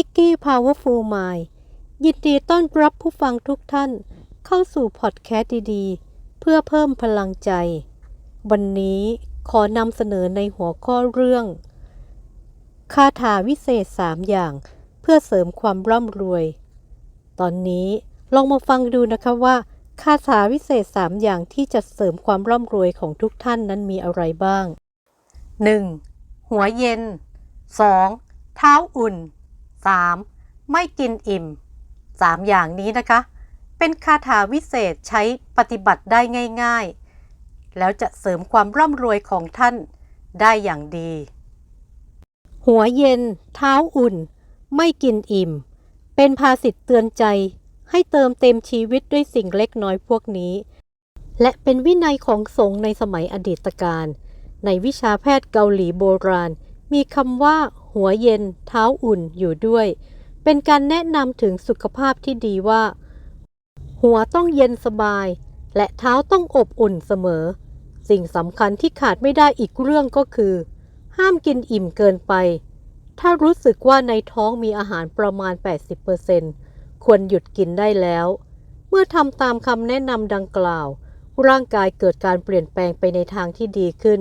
นิกกี้ Powerful Mind ยินดีต้อนรับผู้ฟังทุกท่านเข้าสู่พอดแคสต์ดีๆ เพื่อเพิ่มพลังใจ วันนี้ขอนำเสนอในหัวข้อเรื่อง คาถาวิเศษ3อย่าง เพื่อเสริมความร่ำรวย ตอนนี้ลองมาฟังดูนะคะว่า คาถาวิเศษ3อย่างที่จะเสริมความร่ำรวยของทุกท่านนั้นมีอะไรบ้าง 1. หัวเย็น 2. เท้าอุ่น 3. ไม่กินอิ่ม 3 อย่างนี้นะคะ เป็นคาถาวิเศษใช้ปฏิบัติได้ง่าย ๆ แล้วจะเสริมความร่ำรวยของท่านได้อย่างดี หัวเย็น เท้าอุ่น ไม่กินอิ่ม เป็นภาษิตเตือนใจ ให้เติมเต็มชีวิตด้วยสิ่งเล็กน้อยพวกนี้ และเป็นวินัยของสงฆ์ในสมัยอดีตการ ในวิชาแพทย์เกาหลีโบราณ มีคำว่า หัวเย็น เท้าอุ่นอยู่ด้วย เป็นการแนะนำถึงสุขภาพที่ดีว่า หัวต้องเย็นสบาย และเท้าต้องอบอุ่นเสมอ สิ่งสำคัญที่ขาดไม่ได้อีกเรื่องก็คือ ห้ามกินอิ่มเกินไป ถ้ารู้สึกว่าในท้องมีอาหารประมาณ 80%ควรหยุดกินได้แล้ว เมื่อทำตามคำแนะนำดังกล่าว ร่างกายเกิดการเปลี่ยนแปลงไปในทางที่ดีขึ้น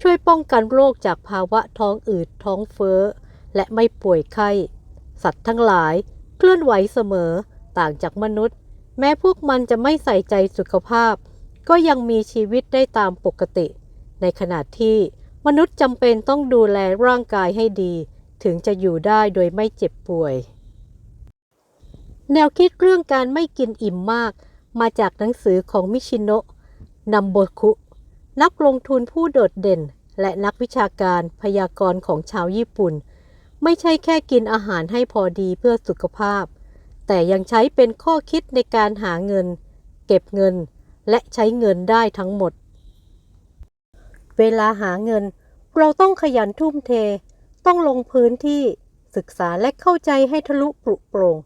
ช่วยป้องกันโรคจากภาวะท้องอืดท้องเฟ้อ และไม่ป่วยไข้ สัตว์ทั้งหลายเคลื่อนไหวเสมอต่างจากมนุษย์ แม้พวกมันจะไม่ใส่ใจสุขภาพ ก็ยังมีชีวิตได้ตามปกติ ในขณะที่มนุษย์จำเป็นต้องดูแลร่างกายให้ดี ถึงจะอยู่ได้โดยไม่เจ็บป่วย แนวคิดเรื่องการไม่กินอิ่มมาก มาจากหนังสือของมิชิโนะนัมโบคุ นักลงทุนผู้โดดเด่น และนักวิชาการพยากรณ์ของชาวญี่ปุ่น ไม่ใช่แค่กินอาหารให้พอดีเพื่อสุขภาพ แต่ยังใช้เป็นข้อคิดในการหาเงิน เก็บเงิน และใช้เงินได้ทั้งหมด เวลาหาเงิน เราต้องขยันทุ่มเท ต้องลงพื้นที่ศึกษาและเข้าใจให้ทะลุปรุโปร่ง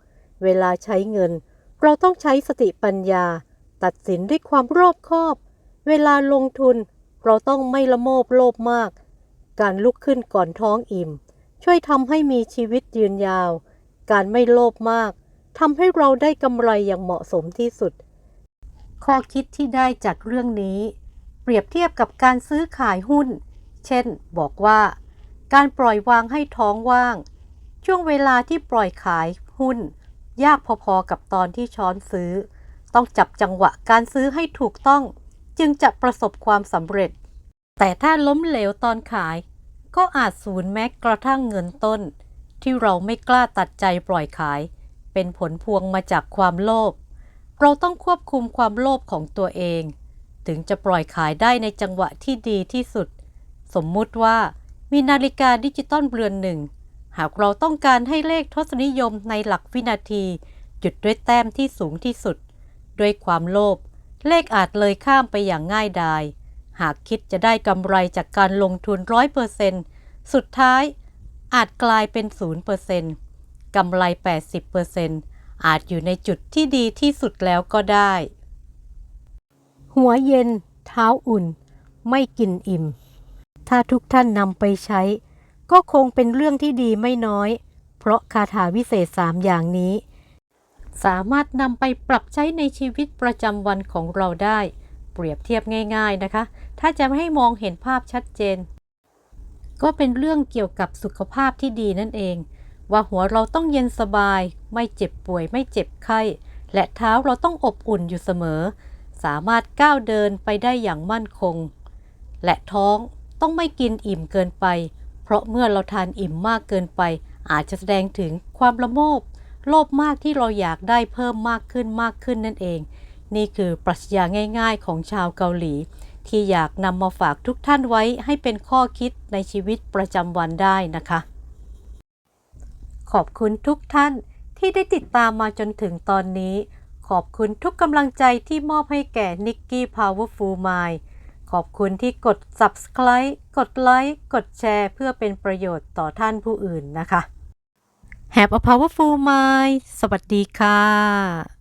เวลาใช้เงิน เราต้องใช้สติปัญญา ตัดสินด้วยความรอบคอบ เวลาลงทุนเราต้องไม่ละโมบโลภมาก การลุกขึ้นก่อนท้องอิ่ม ช่วยทำให้มีชีวิตยืนยาว การไม่โลภมากทำให้เราได้กำไรอย่างเหมาะสมที่สุด ข้อคิดที่ได้จากเรื่องนี้ เปรียบเทียบกับการซื้อขายหุ้น เช่น บอกว่า การปล่อยวางให้ท้องว่าง ช่วงเวลาที่ปล่อยขายหุ้น ยากพอๆกับตอนที่ช้อนซื้อ ต้องจับจังหวะการซื้อให้ถูกต้อง จึงจะประสบความสำเร็จ แต่ถ้าล้มเหลวตอนขาย ก็อาจสูญแม้กระทั่งเงินต้น ที่เราไม่กล้าตัดใจปล่อยขาย เป็นผลพวงมาจากความโลภเราต้องควบคุมความโลภของตัวเอง ถึงจะปล่อยขายได้ในจังหวะที่ดีที่สุด สมมุติว่ามีนาฬิกาดิจิตอลเรือนหนึ่ง หากเราต้องการให้เลขทศนิยมในหลักวินาที หยุดด้วยแต้มที่สูงที่สุด ด้วยความโลภ เลขอาจเลยข้ามไปอย่างง่ายดาย หากคิดจะได้กำไรจากการลงทุนร้อยเปอร์เซนต์สุดท้ายอาจกลายเป็นศูนย์เปอร์เซนต์กำไร 80เปอร์เซนต์อาจอยู่ในจุดที่ดีที่สุดแล้วก็ได้ หัวเย็น เท้าอุ่น ไม่กินอิ่ม ถ้าทุกท่านนำไปใช้ ก็คงเป็นเรื่องที่ดีไม่น้อย เพราะคาถาวิเศษสามอย่างนี้ สามารถนำไปปรับใช้ในชีวิตประจำวันของเราได้ เปรียบเทียบง่าย ๆนะคะ ถ้าจะไม่ให้มองเห็นภาพชัดเจน ก็เป็นเรื่องเกี่ยวกับสุขภาพที่ดีนั่นเอง ว่าหัวเราต้องเย็นสบาย ไม่เจ็บป่วย ไม่เจ็บไข้ และเท้าเราต้องอบอุ่นอยู่เสมอ สามารถก้าวเดินไปได้อย่างมั่นคง และท้องต้องไม่กินอิ่มเกินไป เพราะเมื่อเราทานอิ่มมากเกินไป อาจจะแสดงถึงความละโมบ โลภมากที่เราอยากได้เพิ่มมากขึ้นมากขึ้นนั่นเอง นี่คือปรัชญาง่าย ๆ ของชาวเกาหลี ที่อยากนำมาฝากทุกท่านไว้ให้เป็นข้อคิดในชีวิตประจำวันได้นะคะ ขอบคุณทุกท่านที่ได้ติดตามมาจนถึงตอนนี้ ขอบคุณทุกกำลังใจที่มอบให้แก่นิกกี้ Powerful Mind ขอบคุณที่กด subscribe กดไลค์ กดแชร์ เพื่อเป็นประโยชน์ต่อท่านผู้อื่นนะคะ Have a powerful mind สวัสดีค่ะ